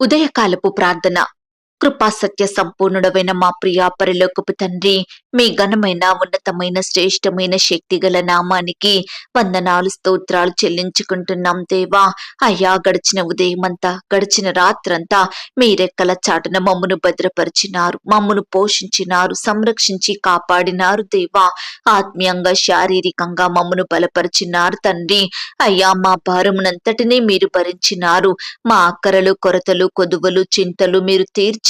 ఉదయకాలపు ప్రార్థన. కృపా సత్య సంపూర్ణుడవైన మా ప్రియా పరిలోకపు తండ్రి మీ ఘనమైన ఉన్నతమైన శ్రేష్టమైన శక్తి గల నామానికి వందనాలు స్తోత్రాలు చెల్లించుకుంటున్నాం దేవా. అయ్యా గడిచిన ఉదయమంతా గడిచిన రాత్రంతా మీ రెక్కల చాటున మమ్మను భద్రపరిచినారు మమ్మను పోషించినారు సంరక్షించి కాపాడినారు దేవా. ఆత్మీయంగా శారీరకంగా మమ్మను బలపరిచినారు తండ్రి. అయ్యా మా భారమునంతటినీ మీరు భరించినారు. మా అక్కరలు కొరతలు కొదువలు చింతలు మీరు తీర్చి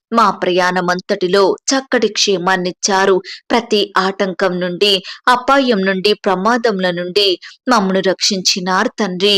మా ప్రయాణమంతటిలో చక్కటి క్షేమాన్నిచ్చారు. ప్రతి ఆటంకం నుండి అపాయం నుండి ప్రమాదముల నుండి మమ్మను రక్షించినారు తండ్రి.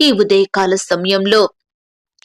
ఈ ఉదయకాల సమయంలో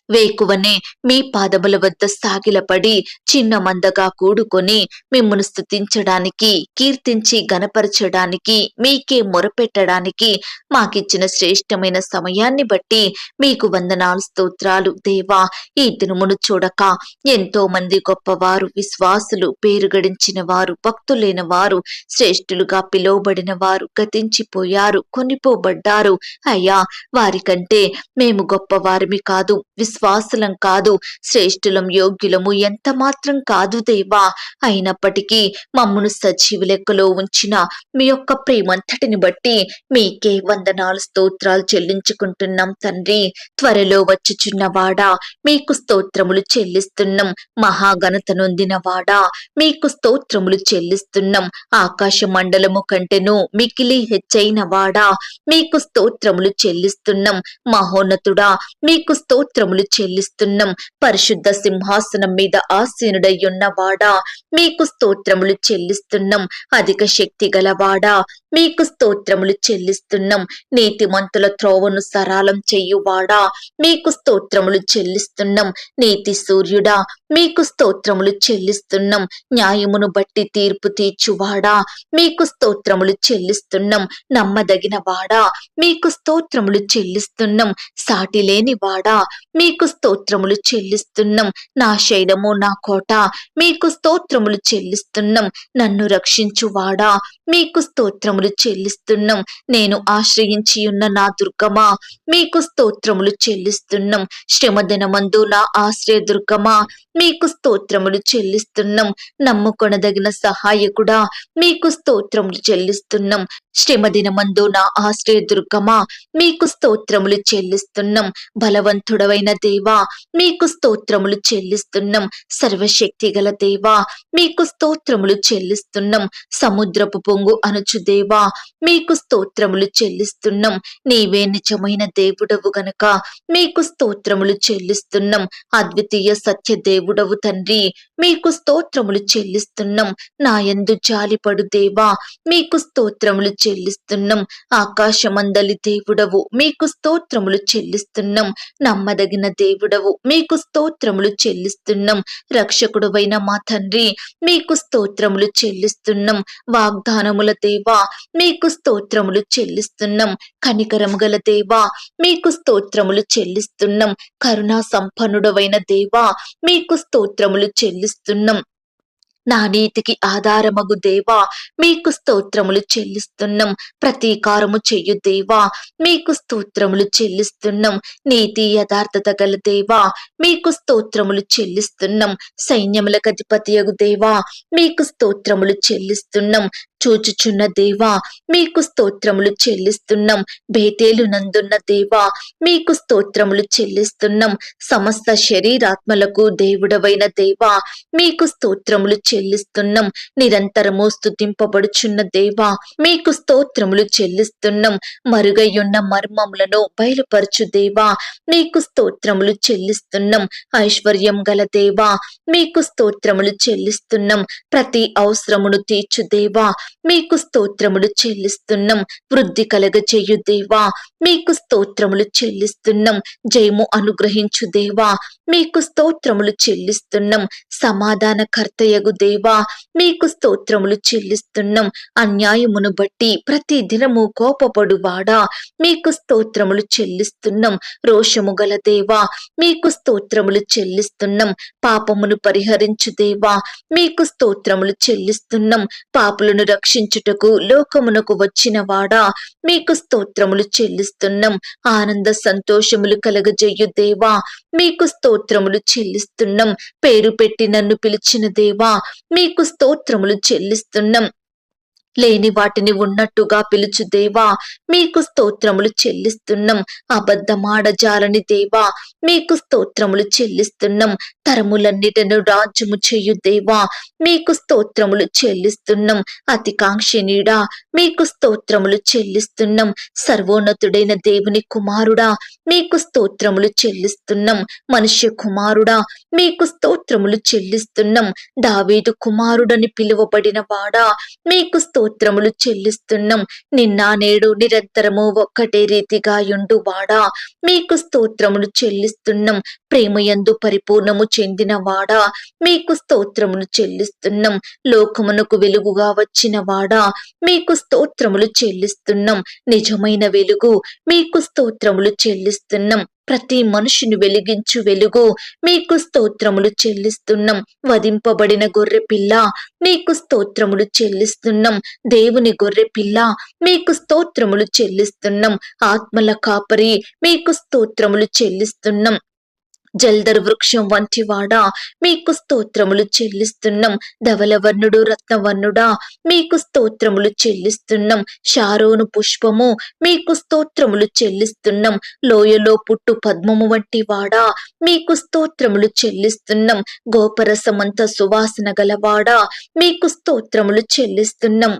వేకువనే మీ పాదముల వద్ద సాగిలపడి చిన్న మందగా కూడుకొని మిమ్మను స్థుతించడానికి కీర్తించి గనపరచడానికి మీకే మొరపెట్టడానికి మాకిచ్చిన శ్రేష్టమైన సమయాన్ని బట్టి మీకు వందనాలు స్తోత్రాలు. దేవా ఈ దినమును చూడక ఎంతో మంది గొప్పవారు విశ్వాసులు పేరు గడించిన వారు భక్తులైన వారు శ్రేష్ఠులుగా పిలువబడిన వారు గతించిపోయారు కొనిపోబడ్డారు. అయ్యా వారికంటే మేము గొప్పవారిమి కాదు విశ్వాసులం కాదు. శ్రేష్ఠులం యోగ్యులము ఎంత మాత్రం కాదు దేవా. అయినప్పటికీ మమ్మను సజీవ లెక్కలో ఉంచిన మీ యొక్క ప్రేమంతటిని బట్టి మీకే వందనాలు స్తోత్రాలు చెల్లించుకుంటున్నాం తండ్రి. త్వరలో వచ్చుచున్నవాడా మీకు స్తోత్రములు చెల్లిస్తున్నాం. మహాఘనత నొందిన వాడా మీకు స్తోత్రములు చెల్లిస్తున్నాం. ఆకాశ మండలము కంటెను మికిలి హెచ్చైన వాడా మీకు స్తోత్రములు చెల్లిస్తున్నాం. మహోన్నతుడా మీకు స్తోత్రములు చెల్లిస్తున్నాం. పరిశుద్ధ సింహాసనం మీద ఆసీనుడయ్యున్నవాడా? మీకు స్తోత్రములు చెల్లిస్తున్నాం. అధిక శక్తి గలవాడా? మీకు స్తోత్రములు చెల్లిస్తున్నాం. నీతిమంతుల త్రోవను సరాలం చెయ్యువాడా మీకు స్తోత్రములు చెల్లిస్తున్నాం. నీతి సూర్యుడా మీకు స్తోత్రములు చెల్లిస్తున్నాం. న్యాయమును బట్టి తీర్పు తీర్చువాడా? మీకు స్తోత్రములు చెల్లిస్తున్నాం. నమ్మదగిన వాడా మీకు స్తోత్రములు చెల్లిస్తున్నాం. సాటి లేని వాడా మీకు స్తోత్రములు చెల్లిస్తున్నాం. నా శైలము నా కోట మీకు స్తోత్రములు చెల్లిస్తున్నాం. నన్ను రక్షించువాడా? మీకు స్తోత్రములు చెల్లిస్తున్నాం. నేను ఆశ్రయించి ఉన్న నా దుర్గమా? మీకు స్తోత్రములు చెల్లిస్తున్నాం. శ్రమదినమందు నా ఆశ్రయ దుర్గమా? మీకు స్తోత్రములు చెల్లిస్తున్నాం. నమ్ముకొనదగిన సహాయకుడా? మీకు స్తోత్రములు చెల్లిస్తున్నాం. శ్రమదినమందు నా ఆశ్రయ దుర్గమా? మీకు స్తోత్రములు చెల్లిస్తున్నాం. బలవంతుడవైన దేవా మీకు స్తోత్రములు చెల్లిస్తున్నాం. సర్వశక్తి గల దేవా మీకు స్తోత్రములు చెల్లిస్తున్నాం. సముద్రపు పొంగు అనుచు దేవా మీకు స్తోత్రములు చెల్లిస్తున్నాం. నీవే నిజమైన దేవుడవు గనక మీకు స్తోత్రములు చెల్లిస్తున్నాం. అద్వితీయ సత్య దేవుడవు తండ్రి మీకు స్తోత్రములు చెల్లిస్తున్నాం. నా యందు జాలిపడు దేవా మీకు స్తోత్రములు చెల్లిస్తున్నాం. ఆకాశమందలి దేవుడవు మీకు స్తోత్రములు చెల్లిస్తున్నాం. నమ్మదగిన దేవుడవు. మీకు స్తోత్రములు చెల్లిస్తున్నాం. రక్షకుడువైన మా తండ్రి మీకు స్తోత్రములు చెల్లిస్తున్నాం. వాగ్దానముల దేవా మీకు స్తోత్రములు చెల్లిస్తున్నాం. కనికరము గల దేవా మీకు స్తోత్రములు చెల్లిస్తున్నాం. కరుణా సంపన్నుడవైన దేవా మీకు స్తోత్రములు చెల్లిస్తున్నాం. నా నీతికి ఆధారమగు దేవా మీకు స్తోత్రములు చెల్లిస్తున్నాం. ప్రతీకారము చెయ్యు దేవా మీకు స్తోత్రములు చెల్లిస్తున్నాం. నీతి యథార్థత గల దేవా మీకు స్తోత్రములు చెల్లిస్తున్నాం. సైన్యములకు అధిపతియగు దేవా మీకు స్తోత్రములు చెల్లిస్తున్నాం. చూచుచున్న దేవా మీకు స్తోత్రములు చెల్లిస్తున్నాం. బేతేలు నందున్న దేవా మీకు స్తోత్రములు చెల్లిస్తున్నాం. సమస్త శరీరాత్మలకు దేవుడవైన దేవా మీకు స్తోత్రములు చెల్లిస్తున్నాం. నిరంతరము స్తుతింపబడుచున్న దేవా మీకు స్తోత్రములు చెల్లిస్తున్నాం. మరుగయ్యున్న మర్మములను బయలుపరచు దేవా మీకు స్తోత్రములు చెల్లిస్తున్నాం. ఐశ్వర్యం గల దేవా మీకు స్తోత్రములు చెల్లిస్తున్నాం. ప్రతి అవసరమును తీర్చు దేవా మీకు స్తోత్రములు చెల్లిస్తున్నాం. వృద్ధి కలగచేయు దేవా. మీకు స్తోత్రములు చెల్లిస్తున్నాం. జయము అనుగ్రహించు దేవా. మీకు స్తోత్రములు చెల్లిస్తున్నాం. సమాధానకర్తయగు దేవా. మీకు స్తోత్రములు చెల్లిస్తున్నాం. అన్యాయమును బట్టి ప్రతి దినము కోపపడువాడా. మీకు స్తోత్రములు చెల్లిస్తున్నాం. రోషము గల దేవా. మీకు స్తోత్రములు చెల్లిస్తున్నాం. పాపమును పరిహరించు దేవా. మీకు స్తోత్రములు చెల్లిస్తున్నాం. పాపులను రక్షించుటకు లోకమునకు వచ్చిన వాడా మీకు స్తోత్రములు చెల్లిస్తున్నాం. ఆనంద సంతోషములు కలగజేయు దేవా. మీకు స్తోత్రములు చెల్లిస్తున్నాం. పేరు పెట్టి నన్ను పిలిచిన దేవా. మీకు స్తోత్రములు చెల్లిస్తున్నాం. లేని వాటిని ఉన్నట్టుగా పిలుచు దేవా. మీకు స్తోత్రములు చెల్లిస్తున్నాం. అబద్ధమాడజాలని దేవా. మీకు స్తోత్రములు చెల్లిస్తున్నాం. తరములన్నిటను రాజ్యము చేయు దేవా. మీకు స్తోత్రములు చెల్లిస్తున్నాం. అతి కాంక్షణీయుడా మీకు స్తోత్రములు చెల్లిస్తున్నాం. సర్వోన్నతుడైన దేవుని కుమారుడా. మీకు స్తోత్రములు చెల్లిస్తున్నాం. మనుష్య కుమారుడా. మీకు స్తోత్రములు చెల్లిస్తున్నాం. దావీదు కుమారుడని పిలువబడిన వాడా. మీకు స్తోత్రములు చెల్లిస్తున్నాం. నిన్న నేడు నిరంతరము ఒక్కటే రీతిగా యుండు వాడా. మీకు స్తోత్రములు చెల్లిస్తున్నాం. ప్రేమయందు పరిపూర్ణము చెందిన వాడా. మీకు స్తోత్రములు చెల్లిస్తున్నాం. లోకమునకు వెలుగుగా వచ్చిన వాడా. మీకు స్తోత్రములు చెల్లిస్తున్నాం. నిజమైన వెలుగు. మీకు స్తోత్రములు చెల్లిస్తున్నాం. ప్రతి మనుషుని వెలిగించు వెలుగు మీకు స్తోత్రములు చెల్లిస్తున్నాం. వధింపబడిన గొర్రె పిల్ల మీకు స్తోత్రములు చెల్లిస్తున్నాం. దేవుని గొర్రె పిల్ల మీకు స్తోత్రములు చెల్లిస్తున్నాం. ఆత్మల కాపరి మీకు స్తోత్రములు చెల్లిస్తున్నాం. జల్దర్ వృక్షం వంటివాడా? మీకు స్తోత్రములు చెల్లిస్తున్నాం. ధవలవర్ణుడు రత్నవర్ణుడా మీకు స్తోత్రములు చెల్లిస్తున్నాం. షారోను పుష్పము మీకు స్తోత్రములు చెల్లిస్తున్నాం. లోయలో పుట్టు పద్మము వంటివాడా? మీకు స్తోత్రములు చెల్లిస్తున్నాం. గోపరసమంత సువాసన గలవాడా? మీకు స్తోత్రములు చెల్లిస్తున్నాం.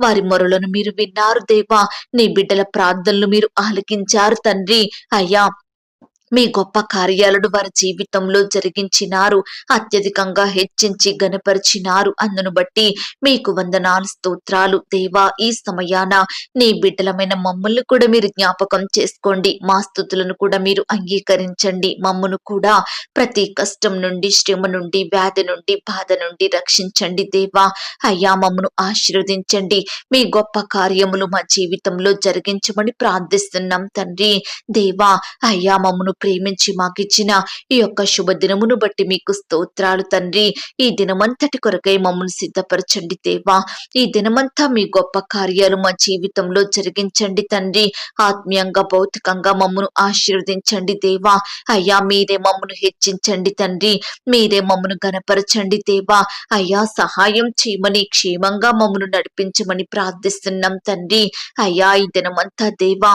వారి మొరలను మీరు విన్నారు దేవా. నీ బిడ్డల ప్రార్థనలు మీరు ఆలకించారు తండ్రి. అయ్యా మీ గొప్ప కార్యాలను వారి జీవితంలో జరిగించినారు అత్యధికంగా హెచ్చించి గనపరిచినారు అందును బట్టి మీకు వందనాలు స్తోత్రాలు. దేవా ఈ సమయాన నీ బిడ్డలమైన మమ్మల్ని కూడా మీరు జ్ఞాపకం చేసుకోండి. మా స్థుతులను కూడా మీరు అంగీకరించండి. మమ్మను కూడా ప్రతి కష్టం నుండి శ్రమ నుండి వ్యాధి నుండి బాధ నుండి రక్షించండి దేవా. అయ్యా మమ్మను ఆశీర్వదించండి. మీ గొప్ప కార్యములు మా జీవితంలో జరిగించమని ప్రార్థిస్తున్నాం తండ్రి. దేవా అయ్యా మమ్మను ప్రేమించి మాకిచ్చిన ఈ యొక్క శుభ దినమును బట్టి మీకు స్తోత్రాలు తండ్రి. ఈ దినమంతటి కొరకై మమ్మల్ని సిద్ధపరచండి దేవా. ఈ దినమంతా మీ గొప్ప కార్యాలు మా జీవితంలో జరిగించండి తండ్రి. ఆత్మీయంగా భౌతికంగా మమ్మను ఆశీర్వదించండి దేవా. అయ్యా మీరే మమ్మను హెచ్చించండి తండ్రి. మీరే మమ్మను గనపరచండి దేవా. అయ్యా సహాయం చేయమని క్షేమంగా మమ్మను నడిపించమని ప్రార్థిస్తున్నాం తండ్రి. అయ్యా ఈ దినమంతా దేవా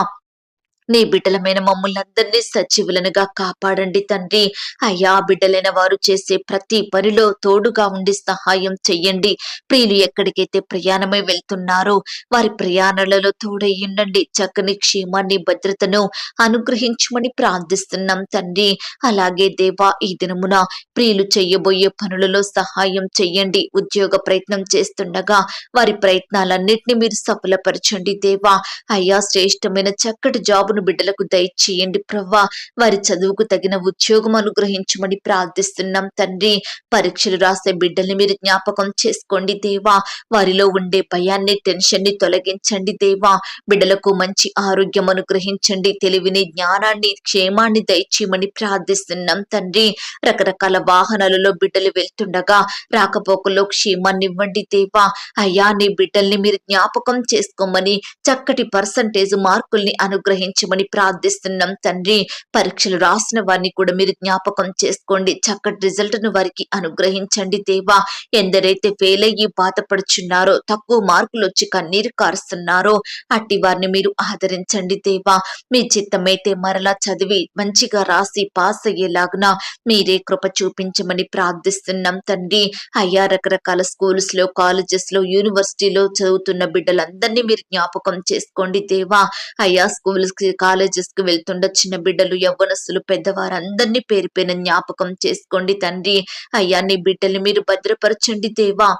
నీ బిడ్డలమైన మమ్మల్ని అందరినీ సజీవులనుగా కాపాడండి తండ్రి. అయ్యా బిడ్డలైన వారు చేసే ప్రతి పనిలో తోడుగా ఉండి సహాయం చెయ్యండి. ప్రియులు ఎక్కడికైతే ప్రయాణమై వెళ్తున్నారో వారి ప్రయాణాలలో తోడై ఉండండి. చక్కని క్షేమాన్ని భద్రతను అనుగ్రహించమని ప్రార్థిస్తున్నాం తండ్రి. అలాగే దేవా ఈ దినమున ప్రియులు చెయ్యబోయే పనులలో సహాయం చెయ్యండి. ఉద్యోగ ప్రయత్నం చేస్తుండగా వారి ప్రయత్నాలన్నిటిని మీరు సఫలపరచండి దేవా. అయ్యా శ్రేష్టమైన చక్కటి జాబ్ కృపను బిడ్డలకు దయచేయండి ప్రవ్వా వారి చదువుకు తగిన ఉద్యోగం అనుగ్రహించమని ప్రార్థిస్తున్నాం తండ్రి. పరీక్షలు రాసే బిడ్డల్ని మీరు జ్ఞాపకం చేసుకోండి దేవా. వారిలో ఉండే భయాన్ని టెన్షన్ని తొలగించండి దేవా. బిడ్డలకు మంచి ఆరోగ్యం అనుగ్రహించండి. తెలివిని జ్ఞానాన్ని క్షేమాన్ని దయచేయమని ప్రార్థిస్తున్నాం తండ్రి. రకరకాల వాహనాలలో బిడ్డలు వెళ్తుండగా రాకపోకల్లో క్షేమాన్ని ఇవ్వండి దేవా. అయ్యా నీ బిడ్డల్ని మీరు జ్ఞాపకం చేసుకోమని చక్కటి పర్సంటేజ్ మార్కుల్ని అనుగ్రహించమని ప్రార్థిస్తున్నాం తండ్రి. పరీక్షలు రాసిన వారిని కూడా మీరు జ్ఞాపకం చేసుకోండి. చక్కటి రిజల్ట్ను వారికి అనుగ్రహించండి దేవా. ఎందరైతే ఫెయిల్ అయ్యి బాధపడుచున్నారో తక్కువ మార్కులు వచ్చి కన్నీరు కారుస్తున్నారో అట్టి వారిని మీరు ఆదరించండి దేవా. మీ చిత్తమైతే మరలా చదివి మంచిగా రాసి పాస్ అయ్యేలాగున మీరే కృప చూపించమని ప్రార్థిస్తున్నాం తండ్రి. అయ్యా రకరకాల స్కూల్స్లో కాలేజెస్లో యూనివర్సిటీలో చదువుతున్న బిడ్డలందరినీ మీరు జ్ఞాపకం చేసుకోండి దేవా. అయ్యా స్కూల్స్ కాలేజెస్కి వెళ్తుండ చిన్న బిడ్డలు యవ్వనస్తులు పెద్దవారందరినీ పేరు జ్ఞాపకం చేసుకోండి తండ్రి. అయ్యా నీ బిడ్డల్ని మీరు భద్రపరచండి దేవా.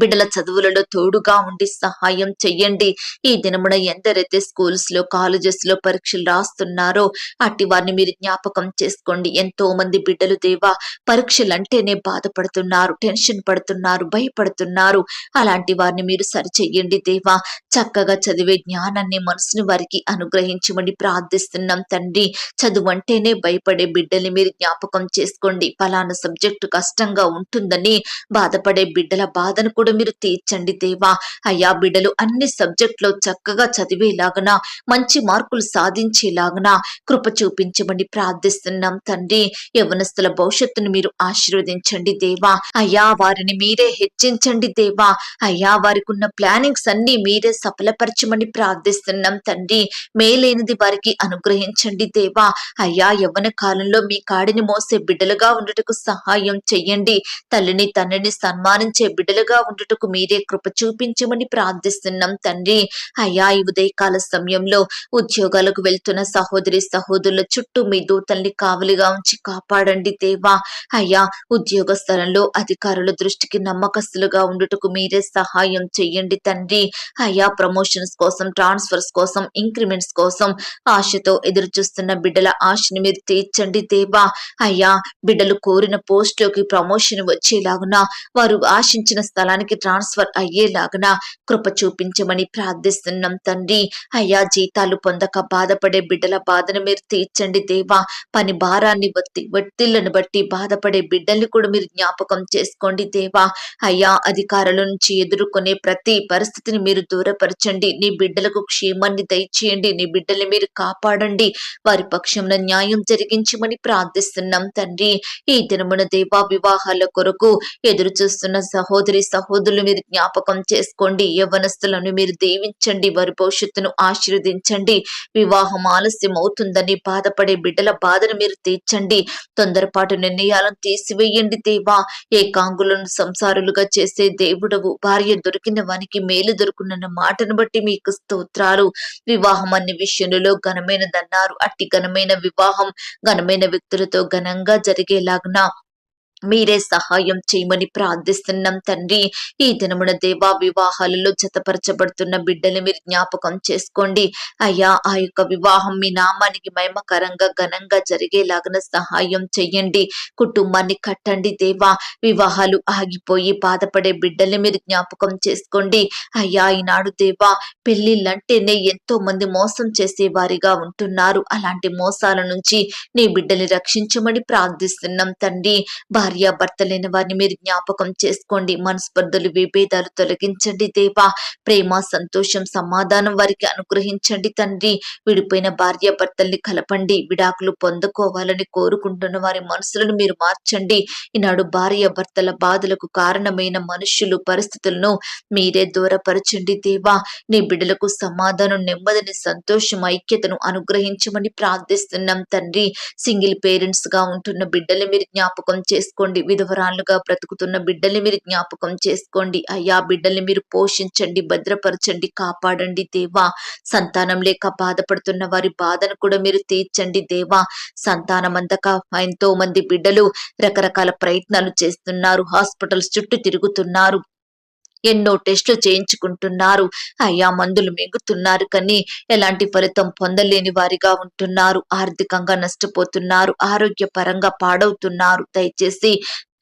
బిడ్డల చదువులలో తోడుగా ఉండి సహాయం చెయ్యండి. ఈ దినమున ఎందరైతే స్కూల్స్లో కాలేజెస్లో పరీక్షలు రాస్తున్నారో అట్టి వారిని మీరు జ్ఞాపకం చేసుకోండి. ఎంతో మంది బిడ్డలు దేవా పరీక్షలు అంటేనే బాధపడుతున్నారు టెన్షన్ పడుతున్నారు భయపడుతున్నారు. అలాంటి వారిని మీరు సరిచెయ్యండి దేవా. చక్కగా చదివే జ్ఞానాన్ని మనసుని వారికి అనుగ్రహించమని ప్రార్థిస్తున్నాం తండ్రి. చదువు అంటేనే భయపడే బిడ్డల్ని మీరు జ్ఞాపకం చేసుకోండి. ఫలానా సబ్జెక్టు కష్టంగా ఉంటుందని బాధపడే బిడ్డల బాధను కూడా మీరు తీర్చండి దేవా. అయ్యా బిడ్డలు అన్ని సబ్జెక్టులో చక్కగా చదివేలాగన మంచి మార్కులు సాధించేలాగన కృప చూపించమని ప్రార్థిస్తున్నాం తండ్రి. యవనస్తుల భవిష్యత్తును మీరు ఆశీర్వదించండి దేవా. అయ్యా వారిని మీరే హెచ్చించండి దేవా. అయ్యా వారికి ఉన్న ప్లానింగ్స్ అన్ని మీరే సఫలపరచమని ప్రార్థిస్తున్నాం తండ్రి. మేలైనది వారికి అనుగ్రహించండి దేవా. అయ్యా యవ్వన కాలంలో మీ కాడిని మోసే బిడ్డలుగా ఉండటకు సహాయం చెయ్యండి. తల్లిని తండ్రిని సన్మానించే బిడ్డలుగా ఉండుటకు మీరే కృప చూపించమని ప్రార్థిస్తున్నాం తండ్రి. అయ్యా ఈ ఉదయకాల సమయంలో ఉద్యోగాలకు వెళ్తున్న సహోదరి సహోదరుల చుట్టూ మీ దూతల్ని కావలిగా ఉంచి కాపాడండి దేవా. అయ్యా ఉద్యోగ స్థలంలో అధికారుల దృష్టికి నమ్మకస్తులుగా ఉండుటకు మీరే సహాయం చెయ్యండి తండ్రి. అయ్యా ప్రమోషన్స్ కోసం ట్రాన్స్ఫర్స్ కోసం ఇంక్రిమెంట్స్ కోసం ఆశతో ఎదురు చూస్తున్న బిడ్డల ఆశని మీరు తీర్చండి దేవా. అయ్యా బిడ్డలు కోరిన పోస్ట్లోకి ప్రమోషన్ వచ్చేలాగున వారు ఆశించిన స్థలాన్ని స్థలానికి ట్రాన్స్ఫర్ అయ్యేలాగా కృప చూపించమని ప్రార్థిస్తున్నాం తండ్రి. అయ్యా జీతాలు పొందక బాధపడే బిడ్డల బాధను మీరు తీర్చండి దేవా. పని భారాన్ని బట్టి ఒత్తిళ్ళను బట్టి బాధపడే బిడ్డల్ని కూడా మీరు జ్ఞాపకం చేసుకోండి దేవా. అయ్యా అధికారుల నుంచి ఎదుర్కొనే ప్రతి పరిస్థితిని మీరు దూరపరచండి. నీ బిడ్డలకు క్షేమాన్ని దయచేయండి. నీ బిడ్డల్ని మీరు కాపాడండి. వారి పక్షంలో న్యాయం జరిగించమని ప్రార్థిస్తున్నాం తండ్రి. ఈ దినమున దేవా వివాహాల కొరకు ఎదురు చూస్తున్న సహోదరి సహోదరులు మీరు జ్ఞాపకం చేసుకోండి. యవనస్తులను మీరు దీవించండి. వారి భవిష్యత్తును ఆశీర్వదించండి. వివాహం ఆలస్యం అవుతుందని బాధపడే బిడ్డల బాధను మీరు తీర్చండి. తొందరపాటు నిర్ణయాలను తీసివేయండి దేవా. ఏకాంగులను సంసారులుగా చేసే దేవుడవు. భార్య దొరికిన వానికి మేలు దొరుకునన్న మాటను బట్టి మీకు స్తోత్రాలు. వివాహం అన్ని విషయంలో ఘనమైనదన్నారు. అట్టి ఘనమైన వివాహం ఘనమైన వ్యక్తులతో ఘనంగా జరిగేలాగున? మీరే సహాయం చేయమని ప్రార్థిస్తున్నాం తండ్రి. ఈ దినమున దేవా వివాహాలలో జతపరచబడుతున్న బిడ్డలు మీరు జ్ఞాపకం చేసుకోండి. అయ్యా ఆ యొక్క వివాహం మీ నామానికి మహిమకరంగా ఘనంగా జరిగేలాగన సహాయం చెయ్యండి కుటుంబాన్ని కట్టండి దేవా. వివాహాలు ఆగిపోయి బాధపడే బిడ్డల్ని మీరు జ్ఞాపకం చేసుకోండి. అయ్యా ఈనాడు దేవా పెళ్ళిళ్ళంటేనే ఎంతో మంది మోసం చేసే వారిగా ఉంటున్నారు. అలాంటి మోసాల నుంచి నీ బిడ్డల్ని రక్షించమని ప్రార్థిస్తున్నాం తండ్రి. భార్య భర్త లేని వారిని మీరు జ్ఞాపకం చేసుకోండి. మనస్పర్ధలు విభేదాలు తొలగించండి దేవా. ప్రేమ సంతోషం సమాధానం వారికి అనుగ్రహించండి తండ్రి. విడిపోయిన భార్య భర్తల్ని కలపండి. విడాకులు పొందుకోవాలని కోరుకుంటున్న వారి మనసులను మీరు మార్చండి. ఈనాడు భార్య భర్తల బాధలకు కారణమైన మనుష్యులు పరిస్థితులను మీరే దూరపరచండి దేవా. నీ బిడ్డలకు సమాధానం నెమ్మదిని సంతోషం ఐక్యతను అనుగ్రహించమని ప్రార్థిస్తున్నాం తండ్రి. సింగిల్ పేరెంట్స్గా ఉంటున్న బిడ్డలు మీరు జ్ఞాపకం చేసుకోండి. విధవరాళ్ళుగా బ్రతుకుతున్న బిడ్డల్ని మీరు జ్ఞాపకం చేసుకోండి. అయ్యా బిడ్డల్ని మీరు పోషించండి భద్రపరచండి కాపాడండి దేవా. సంతానం లేక బాధపడుతున్న వారి బాధను కూడా మీరు తీర్చండి దేవా. సంతానం అందక ఎంతో మంది బిడ్డలు రకరకాల ప్రయత్నాలు చేస్తున్నారు. హాస్పిటల్స్ చుట్టూ తిరుగుతున్నారు. ఎన్నో టెస్టులు చేయించుకుంటున్నారు. అయ్యా మందులు మింగుతున్నారు కానీ ఎలాంటి ఫలితం పొందలేని వారిగా ఉంటున్నారు. ఆర్థికంగా నష్టపోతున్నారు. ఆరోగ్యపరంగా పాడవుతున్నారు. దయచేసి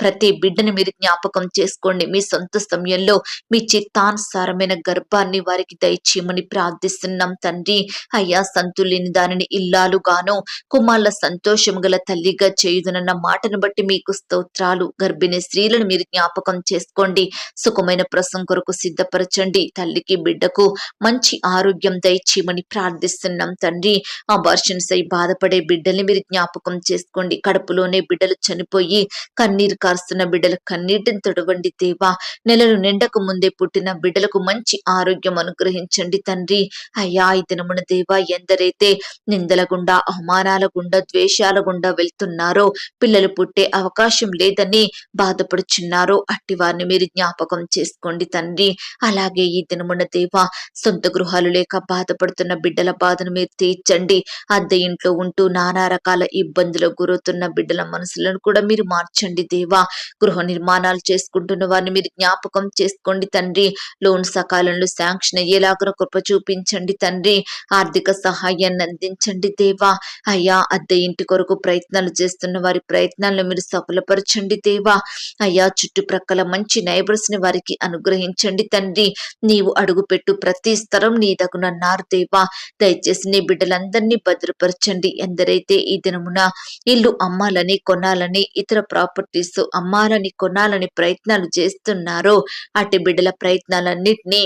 ప్రతి బిడ్డని మీరు జ్ఞాపకం చేసుకోండి. మీ సొంత సమయంలో మీ చిత్తానుసారమైన గర్భాన్ని వారికి దయచేయమని ప్రార్థిస్తున్నాం తండ్రి. అయ్యా సంతులేని దానిని ఇల్లాలుగాను కుమార్ల సంతోషం గల తల్లిగా చేయుదనన్న మాటను బట్టి మీకు స్తోత్రాలు. గర్భిణీ స్త్రీలను మీరు జ్ఞాపకం చేసుకోండి. సుఖమైన ప్రసం కొరకు సిద్ధపరచండి. తల్లికి బిడ్డకు మంచి ఆరోగ్యం దయచేయమని ప్రార్థిస్తున్నాం తండ్రి. అబార్షన్స్ అయి బాధపడే బిడ్డల్ని మీరు జ్ఞాపకం చేసుకోండి. కడుపులోనే బిడ్డలు చనిపోయి కన్నీరు కారుస్తున్న బిడ్డల కన్నీటిని తొడవండి దేవా. నెలలు నిండక ముందే పుట్టిన బిడ్డలకు మంచి ఆరోగ్యం అనుగ్రహించండి తండ్రి. అయ్యా ఈ దినమున దేవా ఎందరైతే నిందల గుండా అవమానాల గుండా ద్వేషాల గుండా వెళ్తున్నారో పిల్లలు పుట్టే అవకాశం లేదని బాధపడుచున్నారో అట్టి వారిని మీరు జ్ఞాపకం చేసుకోండి తండ్రి. అలాగే ఈ దినమున దేవా సొంత గృహాలు లేక బాధపడుతున్న బిడ్డల బాధను మీరు తీర్చండి. అద్దె ఇంట్లో ఉంటూ నానా రకాల ఇబ్బందులకు గురవుతున్న బిడ్డల మనసులను కూడా మీరు మార్చండి దేవా. గృహ నిర్మాణాలు చేసుకుంటున్న వారిని మీరు జ్ఞాపకం చేసుకోండి తండ్రి. లోన్ సకాలంలో శాంక్షన్ అయ్యేలాగా కృప చూపించండి తండ్రి. ఆర్థిక సహాయాన్ని అందించండి దేవా. అయ్యా అద్దె ఇంటి కొరకు ప్రయత్నాలు చేస్తున్న వారి ప్రయత్నాలను మీరు సఫలపరచండి దేవా. అయ్యా చుట్టుప్రక్కల మంచి నైబర్స్ని వారికి అనుగ్రహించండి తండ్రి. నీవు అడుగుపెట్టు ప్రతి స్థలం నీ దగునన్నారు దేవా. దయచేసి నీ బిడ్డలందరినీ భద్రపరచండి. ఎందరైతే ఈ దినమున ఇల్లు అమ్మాలని కొనాలని ఇతర ప్రాపర్టీస్ అమ్మాలని కొనాలని ప్రయత్నాలు చేస్తున్నారో అటు బిడ్డల ప్రయత్నాలన్నింటినీ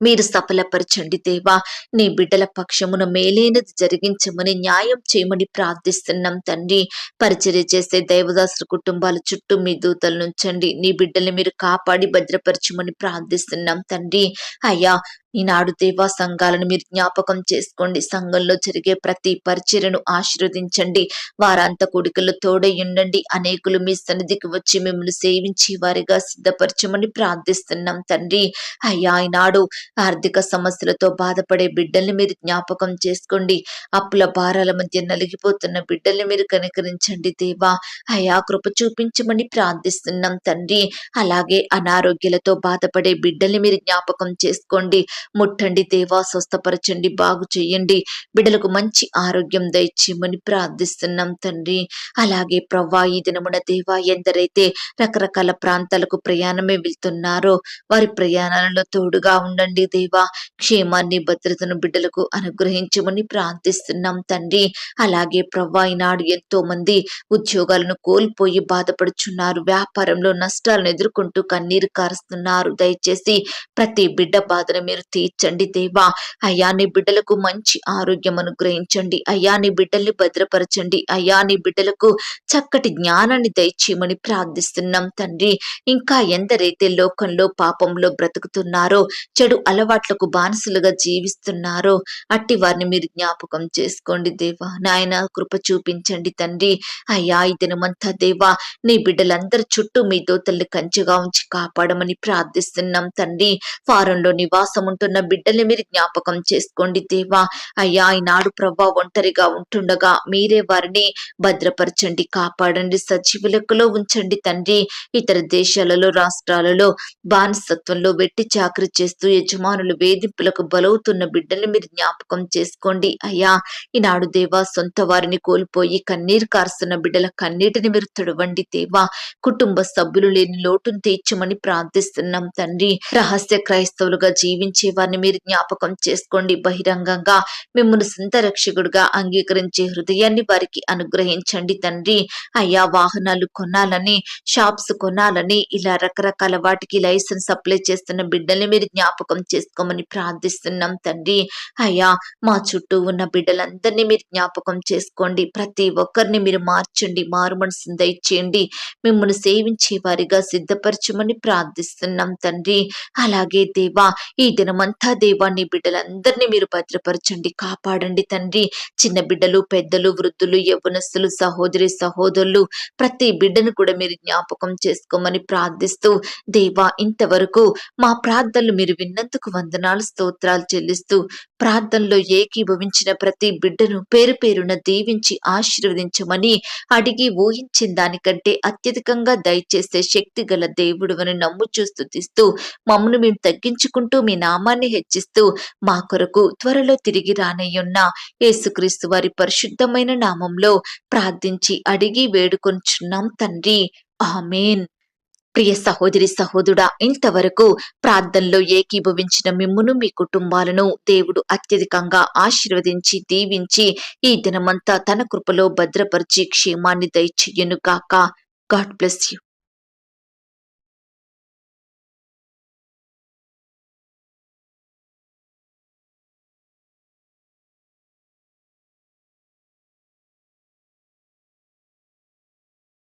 మీరు సఫలపరచండి దేవా. నీ బిడ్డల పక్షమున మేలైనది జరిగించమని న్యాయం చేయమని ప్రార్థిస్తున్నాం తండ్రి. పరిచర్య చేసే దైవదాసుల కుటుంబాల చుట్టూ మీ దూతలు నుంచండి నీ బిడ్డల్ని మీరు కాపాడి భద్రపరచమని ప్రార్థిస్తున్నాం తండ్రి. అయ్యా ఈనాడు దేవా సంఘాలను మీరు జ్ఞాపకం చేసుకోండి. సంఘంలో జరిగే ప్రతి పరిచర్యను ఆశీర్వదించండి. వారంత తోడై ఉండండి. అనేకులు మీ సన్నిధికి వచ్చి మిమ్మల్ని సేవించి వారిగా సిద్ధపరచమని ప్రార్థిస్తున్నాం తండ్రి. అయ్యా ఈనాడు ఆర్థిక సమస్యలతో బాధపడే బిడ్డల్ని మీరు జ్ఞాపకం చేసుకోండి. అప్పుల భారాల మధ్య నలిగిపోతున్న బిడ్డల్ని మీరు కనికరించండి దేవా. అయా కృప చూపించమని ప్రార్థిస్తున్నాం తండ్రి. అలాగే అనారోగ్యాలతో బాధపడే బిడ్డల్ని మీరు జ్ఞాపకం చేసుకోండి. ముట్టండి దేవా స్వస్థపరచండి బాగు చేయండి. బిడ్డలకు మంచి ఆరోగ్యం దయచేయమని ప్రార్థిస్తున్నాం తండ్రి. అలాగే ప్రవ్వా ఈ దినమున దేవా ఎందరైతే రకరకాల ప్రాంతాలకు ప్రయాణమే వెళ్తున్నారో వారి ప్రయాణాలలో తోడుగా ఉండండి దేవా. క్షేమాన్ని భద్రతను బిడ్డలకు అనుగ్రహించమని ప్రార్థిస్తున్నాం తండ్రి. అలాగే ప్రవ్వా ఈనాడు ఎంతో మంది ఉద్యోగాలను కోల్పోయి బాధపడుచున్నారు. వ్యాపారంలో నష్టాలను ఎదుర్కొంటూ కన్నీరు కారుస్తున్నారు. దయచేసి ప్రతి బిడ్డ బాధను మీరు తీర్చండి దేవా. అయ్యా నీ బిడ్డలకు మంచి ఆరోగ్యం అనుగ్రహించండి. అయ్యా నీ బిడ్డల్ని భద్రపరచండి. అయ్యా నీ బిడ్డలకు చక్కటి జ్ఞానాన్ని దయచేయమని ప్రార్థిస్తున్నాం తండ్రి. ఇంకా ఎందరైతే లోకంలో పాపంలో బ్రతుకుతున్నారో చెడు అలవాట్లకు బానిసలుగా జీవిస్తున్నారో అట్టి వారిని మీరు జ్ఞాపకం చేసుకోండి దేవా. నాయన కృప చూపించండి తండ్రి. అయ్యా ఈ దినమంతా దేవా నీ బిడ్డలందరి చుట్టూ మీ దోతల్ని కంచెగా ఉంచి కాపాడమని ప్రార్థిస్తున్నాం తండ్రి. ఫారంలో నివాసం ఉంటున్న బిడ్డల్ని మీరు జ్ఞాపకం చేసుకోండి దేవా. అయ్యా ఈనాడు ప్రభా ఒంటరిగా ఉంటుండగా మీరే వారిని భద్రపరచండి కాపాడండి సజీవులకులో ఉంచండి తండ్రి. ఇతర దేశాలలో రాష్ట్రాలలో బానిసత్వంలో వెట్టి చాకరీ చేస్తూ యజమానులు వేధింపులకు బలవుతున్న బిడ్డల్ని మీరు జ్ఞాపకం చేసుకోండి. అయ్యా ఈనాడు దేవా సొంత వారిని కోల్పోయి కన్నీరు కారుస్తున్న బిడ్డల కన్నీటిని మీరు తుడవండి దేవా. కుటుంబ సభ్యులు లేని లోటును తీర్చమని ప్రార్థిస్తున్నాం తండ్రి. రహస్య క్రైస్తవులుగా జీవించే వారిని మీరు జ్ఞాపకం చేసుకోండి. బహిరంగంగా మిమ్మల్ని సొంత రక్షకుడుగా అంగీకరించే హృదయాన్ని వారికి అనుగ్రహించండి తండ్రి. అయ్యా వాహనాలు కొనాలని షాప్స్ కొనాలని ఇలా రకరకాల వాటికి లైసెన్స్ అప్లై చేస్తున్న బిడ్డల్ని మీరు జ్ఞాపకం చేసుకోమని ప్రార్థిస్తున్నాం తండ్రి. అయ్యా మా చుట్టూ ఉన్న బిడ్డలందరినీ మీరు జ్ఞాపకం చేసుకోండి. ప్రతి ఒక్కరిని మీరు మార్చండి మారు మనసును దయచేయండి. మిమ్మల్ని సేవించే వారిగా సిద్ధపరచమని ప్రార్థిస్తున్నాం తండ్రి. అలాగే దేవా ఈ దినమ దినమంతా దేవాన్ని బిడ్డలందరినీ మీరు భద్రపరచండి కాపాడండి తండ్రి. చిన్న బిడ్డలు పెద్దలు వృద్ధులు యవనస్తులు సహోదరి సహోదరులు ప్రతి బిడ్డను కూడా మీరు జ్ఞాపకం చేసుకోమని ప్రార్థిస్తూ దేవా ఇంతవరకు మా ప్రార్థనలు మీరు విన్నందుకు వందనాలు స్తోత్రాలు చెల్లిస్తూ ప్రార్థనలో ఏకీభవించిన ప్రతి బిడ్డను పేరు పేరున దీవించి ఆశీర్వదించమని అడిగి ఊహించిన దానికంటే అత్యధికంగా దయచేసే శక్తి గల దేవుడు అని నమ్ము చూస్తూ తీస్తూ మమ్మను మేము తగ్గించుకుంటూ మీ నామాన్ని హెచ్చిస్తూ మా కొరకు త్వరలో తిరిగి రానయ్యున్న యేసుక్రీస్తు వారి పరిశుద్ధమైన నామంలో ప్రార్థించి అడిగి వేడుకొంచున్నాం తండ్రి. ఆమెన్. ప్రియ సహోదరి సహోదుడా ఇంతవరకు ప్రార్థనలో ఏకీభవించిన మిమ్మును మీ కుటుంబాలను దేవుడు అత్యధికంగా ఆశీర్వదించి దీవించి ఈ దినమంతా తన కృపలో భద్రపరిచి క్షేమాన్ని దయచేయను గాక. God bless you.